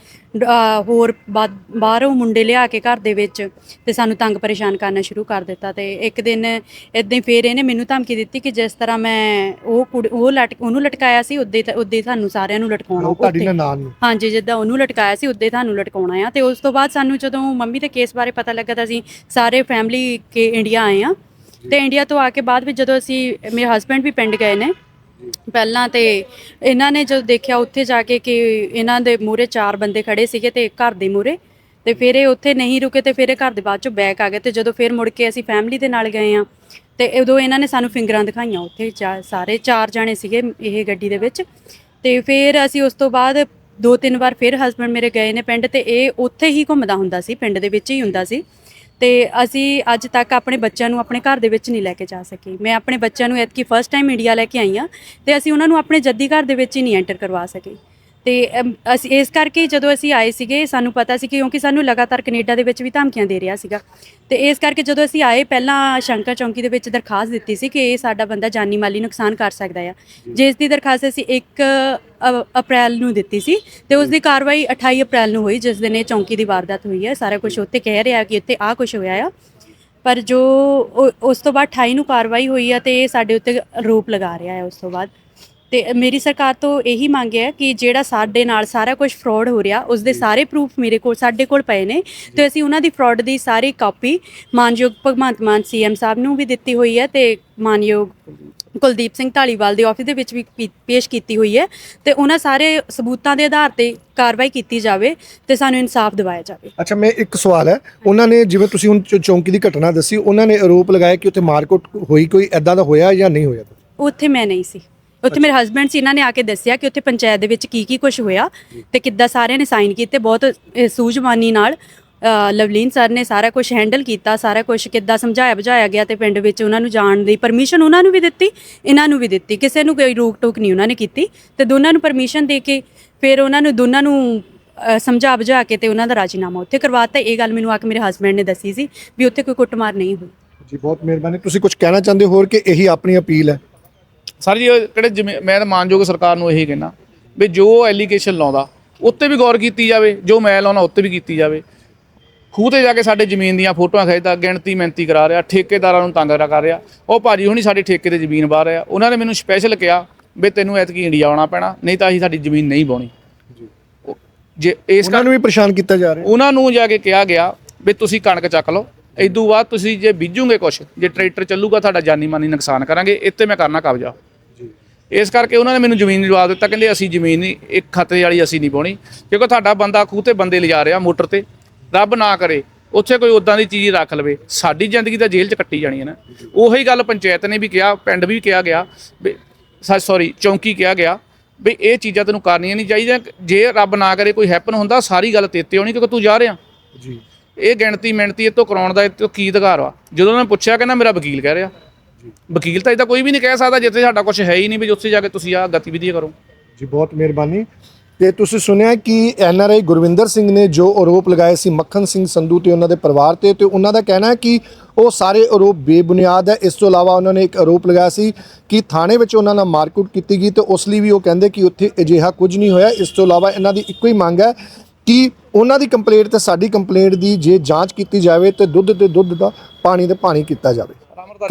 ਹੋਰ ਬਾ- ਬਾਹਰੋਂ ਮੁੰਡੇ ਲਿਆ ਕੇ ਘਰ ਦੇ ਵਿੱਚ ਤੇ ਸਾਨੂੰ ਤੰਗ ਪਰੇਸ਼ਾਨ ਕਰਨਾ ਸ਼ੁਰੂ ਕਰ ਦਿੱਤਾ ਤੇ ਇੱਕ ਦਿਨ ਇਦਾਂ ਹੀ ਫਿਰ ਇਹਨੇ ਮੈਨੂੰ ਧਮਕੀ ਦਿੱਤੀ ਕਿ ਜਿਸ ਤਰ੍ਹਾਂ ਮੈਂ ਉਹ ਕੁੜ- ਉਹ ਲਟ ਉਹਨੂੰ ਲਟਕਾਇਆ ਸੀ ਉਦੇ ਉਦੇ ਤੁਹਾਨੂੰ ਸਾਰਿਆਂ ਨੂੰ ਲਟਕਾਉਣਾ ਉਹ ਤੁਹਾਡੀ ਉੱਥੇ। ਨਨਾਣ ਨੂੰ ਹਾਂਜੀ ਜਿੱਦਾਂ ਉਹਨੂੰ ਲਟਕਾਇਆ ਸੀ ਉੱਦੇ ਤੁਹਾਨੂੰ ਲਟਕਾਉਣਾ ਆ ਤੇ ਉਸ ਤੋਂ ਬਾਅਦ ਸਾਨੂੰ ਜਦੋਂ ਮੰਮੀ ਦੇ ਕੇਸ ਬਾਰੇ ਪਤਾ ਲੱਗਾ ਤਾਂ ਅਸੀਂ ਸਾਰੇ ਫੈਮਿਲੀ ਕੇ ਇੰਡੀਆ ਆਏ ਆ ਤੇ ਇੰਡੀਆ ਤੋਂ ਆ ਕੇ ਬਾਅਦ ਵਿੱਚ ਜਦੋਂ ਅਸੀਂ ਮੇਰੇ ਹਸਬੰਡ ਵੀ ਪਿੰਡ ਗਏ ਨੇ ਪਹਿਲਾਂ ਤੇ ਇਹਨਾਂ ਨੇ ਜਦੋਂ ਦੇਖਿਆ ਉੱਥੇ ਜਾ ਕੇ ਕਿ ਇਹਨਾਂ ਦੇ ਮੂਹਰੇ ਚਾਰ ਬੰਦੇ ਖੜੇ ਸੀਗੇ ਤੇ ਘਰ ਦੇ ਮੂਹਰੇ, ਤੇ ਫਿਰ ਇਹ ਉੱਥੇ ਨਹੀਂ ਰੁਕੇ ਤੇ ਫਿਰ ਇਹ ਘਰ ਦੇ ਬਾਅਦ ਚੋਂ ਬੈਕ ਆ ਗਏ ਤੇ ਜਦੋਂ ਫਿਰ ਮੁੜ ਕੇ ਅਸੀਂ ਫੈਮਿਲੀ ਦੇ ਨਾਲ ਗਏ ਆ ਤੇ ਉਦੋਂ ਇਹਨਾਂ ਨੇ ਸਾਨੂੰ ਫਿੰਗਰਾਂ ਦਿਖਾਈਆਂ ਉੱਥੇ ਚਾ- ਸਾਰੇ ਚਾਰ ਜਾਣੇ ਸੀਗੇ ਇਹ ਗੱਡੀ ਦੇ ਵਿੱਚ, ਤੇ ਫਿਰ ਅਸੀਂ ਉਸ ਤੋਂ ਬਾਅਦ ਦੋ ਤਿੰਨ ਵਾਰ ਫਿਰ ਹਸਬੰਡ ਮੇਰੇ ਗਏ ਨੇ ਪਿੰਡ ਤੇ ਇਹ ਉੱਥੇ ਹੀ ਘੁੰਮਦਾ ਹੁੰਦਾ ਸੀ, ਪਿੰਡ ਦੇ ਵਿੱਚ ਹੀ ਹੁੰਦਾ ਸੀ ਤੇ ਅਸੀਂ ਅੱਜ ਤੱਕ ਆਪਣੇ ਬੱਚਿਆਂ ਨੂੰ ਆਪਣੇ ਘਰ ਦੇ ਵਿੱਚ ਨਹੀਂ ਲੈ ਕੇ ਜਾ ਸਕੀ। ਮੈਂ ਆਪਣੇ ਬੱਚਿਆਂ ਨੂੰ ਐਤਕੀ ਫਸਟ ਟਾਈਮ ਇੰਡੀਆ ਲੈ ਕੇ ਆਈ ਹਾਂ ਤੇ ਅਸੀਂ ਉਹਨਾਂ ਨੂੰ ਆਪਣੇ ਜੱਦੀ ਘਰ ਦੇ ਵਿੱਚ ਹੀ ਨਹੀਂ ਐਂਟਰ ਕਰਵਾ ਸਕੀ। ਤੇ ਅਮ, ਅਸੀਂ ਇਸ ਕਰਕੇ ਜਦੋਂ ਅਸੀਂ ਆਏ ਸੀਗੇ ਸਾਨੂੰ ਪਤਾ ਸੀ ਕਿ ਕਿਉਂਕਿ ਸਾਨੂੰ ਲਗਾਤਾਰ ਕੈਨੇਡਾ ਦੇ ਵਿੱਚ ਵੀ ਧਮਕੀਆਂ ਦੇ ਰਿਹਾ ਸੀਗਾ। ਤੇ ਇਸ ਕਰਕੇ ਜਦੋਂ ਅਸੀਂ ਆਏ ਪਹਿਲਾਂ ਸ਼ੰਕਰ ਚੌਂਕੀ ਦੇ ਵਿੱਚ ਦਰਖਾਸਤ ਦਿੱਤੀ ਸੀ ਕਿ ਇਹ ਸਾਡਾ ਬੰਦਾ ਜਾਨੀ ਮਾਲੀ ਨੁਕਸਾਨ ਕਰ ਸਕਦਾ ਆ। ਜਿਸ ਦੀ ਦਰਖਾਸਤ ਅਸੀਂ 1 ਅ- ਅਪ੍ਰੈਲ ਨੂੰ ਦਿੱਤੀ ਸੀ ਤੇ ਉਸ ਦੀ ਕਾਰਵਾਈ 28 ਅਪ੍ਰੈਲ ਨੂੰ ਹੋਈ ਜਿਸ ਦਿਨ ਇਹ ਚੌਂਕੀ ਦੀ ਵਾਰਦਾਤ ਹੋਈ ਹੈ ਸਾਰਾ ਕੁਝ ਉੱਤੇ ਕਹਿ ਰਿਹਾ ਕਿ ਇੱਥੇ ਆਹ ਕੁਝ ਹੋਇਆ ਆ। ਪਰ ਜੋ ਉਹ- ਉਸ ਤੋਂ ਬਾਅਦ 28 ਨੂੰ ਕਾਰਵਾਈ ਹੋਈ ਆ ਤੇ ਇਹ ਸਾਡੇ ਉੱਤੇ ਆਰੋਪ ਲਗਾ ਰਿਹਾ ਹੈ ਉਸ ਤੋਂ ਬਾਅਦ। ਤੇ ਮੇਰੀ ਸਰਕਾਰ ਤੋਂ ਇਹੀ ਮੰਗ ਹੈ ਕਿ ਜਿਹੜਾ ਸਾਡੇ ਨਾਲ ਸਾਰਾ ਕੁਝ ਫਰਾਡ ਹੋ ਰਿਹਾ ਉਸ ਦੇ ਸਾਰੇ ਪ੍ਰੂਫ ਮੇਰੇ ਕੋਲ ਸਾਡੇ ਕੋਲ ਪਏ ਨੇ ਤੇ ਅਸੀਂ ਉਹਨਾਂ ਦੀ ਫਰਾਡ ਦੀ ਸਾਰੀ ਕਾਪੀ ਮਾਨਯੋਗ ਭਗਵੰਤ ਮਾਨ ਸੀਐਮ ਸਾਹਿਬ ਨੂੰ ਵੀ ਦਿੱਤੀ ਹੋਈ ਹੈ ਤੇ ਮਾਨਯੋਗ ਕੁਲਦੀਪ ਸਿੰਘ ਢਾਲੀਵਾਲ ਦੇ ਆਫਿਸ ਦੇ ਵਿੱਚ ਵੀ ਪੀ- ਪੇਸ਼ ਕੀਤੀ ਹੋਈ ਹੈ ਤੇ ਉਹਨਾਂ ਸਾਰੇ ਸਬੂਤਾਂ ਦੇ ਆਧਾਰ ਤੇ ਕਾਰਵਾਈ ਕੀਤੀ ਜਾਵੇ ਤੇ ਸਾਨੂੰ ਇਨਸਾਫ ਦਿਵਾਇਆ ਜਾਵੇ। ਅੱਛਾ ਮੈਂ ਇੱਕ ਸਵਾਲ ਹੈ। ਉਹਨਾਂ ਨੇ ਜਿਵੇਂ ਤੁਸੀਂ ਹੁਣ ਚੌ- ਚੌਂਕੀ ਦੀ ਘਟਨਾ ਦੱਸੀ ਉਹਨਾਂ ਨੇ ਆਰੋਪ ਲਗਾਇਆ ਕਿ ਉੱਥੇ ਮਾਰਕੁੱਟ ਹੋਈ ਕੋਈ ਐਦਾਂ ਦਾ ਹੋਇਆ ਜਾਂ ਨਹੀਂ ਹੋਇਆ? ਉੱਥੇ ਮੈਂ ਨਹੀਂ ਸੀ। ਉੱਥੇ ਮੇਰੇ ਹਸਬੰਡ ਸੀ ਇਹਨਾਂ ਨੇ ਆ ਕੇ ਦੱਸਿਆ ਕਿ ਉੱਥੇ ਪੰਚਾਇਤ ਦੇ ਵਿੱਚ ਕੀ ਕੀ ਕੁਝ ਹੋਇਆ ਤੇ ਕਿੱਦਾਂ ਸਾਰਿਆਂ ਨੇ ਸਾਈਨ ਕੀਤੇ ਬਹੁਤ ਅਹ, ਸੂਝਵਾਨੀ ਨਾਲ ਅਹ, ਲਵਲੀਨ ਸਰ ਨੇ ਸਾਰਾ ਕੁਝ ਹੈਂਡਲ ਕੀਤਾ ਸਾਰਾ ਕੁਝ ਕਿੱਦਾਂ ਸਮਝਾਇਆ ਬੁਝਾਇਆ ਗਿਆ ਤੇ ਪਿੰਡ ਵਿੱਚ ਉਹਨਾਂ ਨੂੰ ਜਾਣ ਦੀ ਪਰਮਿਸ਼ਨ ਉਹਨਾਂ ਨੂੰ ਵੀ ਦਿੱਤੀ ਇਹਨਾਂ ਨੂੰ ਵੀ ਦਿੱਤੀ ਕਿਸੇ ਨੂੰ ਕੋਈ ਰੋਕ ਟੋਕ ਨਹੀਂ ਉਹਨਾਂ ਨੇ ਕੀਤੀ ਤੇ ਦੋਨਾਂ ਨੂੰ ਪਰਮਿਸ਼ਨ ਦੇ ਕੇ ਫਿਰ ਉਹਨਾਂ ਨੂੰ ਦੋਨਾਂ ਨੂੰ ਅਹ, ਸਮਝਾ ਬੁਝਾ ਕੇ ਤੇ ਉਹਨਾਂ ਦਾ ਰਾਜੀਨਾਮਾ ਉੱਥੇ ਕਰਵਾਤਾ। ਇਹ ਗੱਲ ਮੈਨੂੰ ਆ ਕੇ ਮੇਰੇ ਹਸਬੰਡ ਨੇ ਦੱਸੀ ਸੀ ਵੀ ਉੱਥੇ ਕੋਈ ਕੁੱਟਮਾਰ ਨਹੀਂ ਹੋਈ। ਜੀ ਬਹੁਤ ਮਿਹਰਬਾਨੀ। ਤੁਸੀਂ ਕੁਝ ਕਹਿਣਾ ਚਾਹੁੰਦੇ ਹੋ ਹੋਰ ਕਿ ਇਹੀ ਆਪਣੀ ਅਪੀਲ ਹੈ? ਸਰ ਜੀ ਕਿਹੜੇ ਜਿਵੇਂ ਮੈਂ ਤਾਂ ਮਾਨਯੋਗ ਸਰਕਾਰ ਨੂੰ ਇਹੀ ਕਹਿਣਾ ਵੀ ਜੋ ਐਲੀਗੇਸ਼ਨ ਲਾਉਂਦਾ ਉੱਤੇ ਵੀ ਗੌਰ ਕੀਤੀ ਜਾਵੇ ਜੋ ਮੈਂ ਲਾਉਣਾ ਉੱਤੇ ਵੀ ਕੀਤੀ ਜਾਵੇ। ਖੂਹ ਤੇ ਜਾ ਕੇ ਸਾਡੇ ਜ਼ਮੀਨ ਦੀਆਂ ਫੋਟੋਆਂ ਖਿੱਚਦਾ ਗਿਣਤੀ ਮਿਹਨਤੀ ਕਰਾ ਰਿਹਾ ਠੇਕੇਦਾਰਾਂ ਨੂੰ ਤੰਗ ਕਰ ਰਿਹਾ। ਉਹ ਭਾਜੀ ਹੁਣੀ ਸਾਡੀ ਠੇਕੇ ਤੇ ਜ਼ਮੀਨ ਬਾਹਰ ਆ ਉਹਨਾਂ ਨੇ ਮੈਨੂੰ ਸਪੈਸ਼ਲ ਕਿਹਾ ਵੀ ਤੈਨੂੰ ਐਤਕੀ ਇੰਡੀਆ ਆਉਣਾ ਪੈਣਾ ਨਹੀਂ ਤਾਂ ਅਸੀਂ ਸਾਡੀ ਜ਼ਮੀਨ ਨਹੀਂ ਉਹ- ਜੇ ਇਸ ਉਹਨਾਂ ਨੂੰ ਵੀ ਪਰੇਸ਼ਾਨ ਕੀਤਾ ਜਾ ਰਿਹਾ। ਉਹਨਾਂ ਨੂੰ ਜਾ ਕੇ ਕਿਹਾ ਗਿਆ ਵੀ ਤੁਸੀਂ ਕਣਕ ਚੱਕ ਲਓ। ਇਦੋਂ ਬਾਅਦ ਤੁਸੀਂ ਜੇ ਬੀਜੋਗੇ ਕੁਛ ਜੇ ਟਰੈਕਟਰ ਚੱਲੂਗਾ ਤੁਹਾਡਾ ਜਾਨੀ ਮਾਨੀ ਨੁਕਸਾਨ ਕਰਾਂਗੇ ਇੱਥੇ ਮੈਂ ਕਰਨਾ ਕਬਜ਼ਾ। ਇਸ ਕਰਕੇ ਉਹਨਾਂ ਨੇ ਮੈਨੂੰ ਜ਼ਮੀਨ ਜਵਾਬ ਦਿੱਤਾ ਕਹਿੰਦੇ ਅਸੀਂ ਜ਼ਮੀਨ ਨਹੀਂ ਇੱਕ ਖਤਰੇ ਵਾਲੀ ਅਸੀਂ ਨਹੀਂ ਪਾਉਣੀ ਕਿਉਂਕਿ ਤੁਹਾਡਾ ਬੰਦਾ ਖੂਹ ਤੇ ਬੰਦੇ ਲਿਜਾ ਰਿਹਾ ਮੋਟਰ ਤੇ ਰੱਬ ਨਾ ਕਰੇ ਉੱਥੇ ਕੋਈ ਉਦਾਂ ਦੀ ਚੀਜ਼ ਰੱਖ ਲਵੇ ਸਾਡੀ ਜ਼ਿੰਦਗੀ ਤਾਂ ਜੇਲ੍ਹ 'ਚ ਕੱਟੀ ਜਾਣੀ ਹੈ ਨਾ। ਉਹੀ ਗੱਲ ਪੰਚਾਇਤ ਨੇ ਵੀ ਕਿਹਾ ਪਿੰਡ ਵੀ ਕਿਹਾ ਗਿਆ ਸੌਰੀ ਚੌਂਕੀ ਕਿਹਾ ਗਿਆ ਵੀ ਇਹ ਚੀਜ਼ਾਂ ਤੈਨੂੰ ਕਰਨੀਆਂ ਨਹੀਂ ਚਾਹੀਦੀਆਂ ਜੇ ਰੱਬ ਨਾ ਕਰੇ ਕੋਈ ਹੈਪਨ ਹੁੰਦਾ ਸਾਰੀ ਗੱਲ ਤੇਤੇ ਆਉਣੀ ਕਿਉਂਕਿ ਤੂੰ ਜਾ ਰਿਹਾ। ਜੀ। ਇਹ ਗਿਣਤੀ ਮਿਣਤੀ ਇਹ ਤੋਂ ਕਰਾਉਣ ਦਾ ਇਹ ਤੋਂ ਕੀ ਅਧਿਕਾਰ ਵਾ? ਜਦੋਂ ਉਹਨਾਂ ਨੇ ਪੁੱਛਿਆ ਕਹਿੰਦਾ ਮੇਰਾ ਵਕੀਲ ਕਹਿ ਰਿਹਾ। ਵਕੀਲ ਤਾਂ ਇਹਦਾ ਕੋਈ ਵੀ ਨਹੀਂ ਕਹਿ ਸਕਦਾ ਜਿੱਥੇ ਸਾਡਾ ਕੁਝ ਹੈ ਹੀ ਨਹੀਂ ਵੀ ਉੱਥੇ ਜਾ ਕੇ ਤੁਸੀਂ ਆਹ ਗਤੀਵਿਧੀ ਕਰੋ। ਜੀ ਬਹੁਤ ਮਿਹਰਬਾਨੀ। ਤੇ ਤੁਸੀਂ ਸੁਣਿਆ ਕਿ ਐਨਆਰਆਈ ਗੁਰਵਿੰਦਰ ਸਿੰਘ ਨੇ ਜੋ ਆਰੋਪ ਲਗਾਏ ਸੀ ਮੱਖਣ ਸਿੰਘ ਸੰਧੂ ਤੇ ਉਹਨਾਂ ਦੇ ਪਰਿਵਾਰ ਤੇ ਤੇ ਉਹਨਾਂ ਦਾ ਕਹਿਣਾ ਹੈ ਕਿ ਉਹ ਸਾਰੇ ਆਰੋਪ ਬੇਬੁਨਿਆਦ ਹੈ। ਇਸ ਤੋਂ ਇਲਾਵਾ ਉਹਨਾਂ ਨੇ ਇੱਕ ਆਰੋਪ ਲਗਾਇਆ ਸੀ ਕਿ ਥਾਣੇ ਵਿੱਚ ਉਹਨਾਂ ਨਾਲ ਮਾਰਕੁੱਟ ਕੀਤੀ ਗਈ ਤੇ ਉਸ ਲਈ ਵੀ ਉਹ ਕਹਿੰਦੇ ਕਿ ਉੱਥੇ ਅਜਿਹਾ ਕੁਝ ਨਹੀਂ ਹੋਇਆ। ਇਸ ਤੋਂ ਇਲਾਵਾ ਇਹਨਾਂ ਦੀ ਇੱਕੋ ਹੀ ਮੰਗ ਹੈ ਕਿ ਉਹਨਾਂ ਦੀ ਕੰਪਲੇਂਟ ਤੇ ਸਾਡੀ ਕੰਪਲੇਂਟ ਦੀ ਜੇ ਜਾਂਚ ਕੀਤੀ ਜਾਵੇ ਤੇ ਦੁੱਧ ਤੇ ਦੁੱਧ ਦਾ ਪਾਣੀ ਤੇ ਪਾਣੀ ਕੀਤਾ ਜਾਵੇ।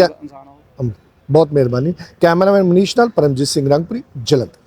ਇਨਸਾਨ। ਬਹੁਤ ਮਿਹਰਬਾਨੀ। ਕੈਮਰਾਮੈਨ ਮਨੀਸ਼ ਨਾਲ ਪਰਮਜੀਤ ਸਿੰਘ ਰੰਗਪੁਰੀ ਜਲੰਧਰ।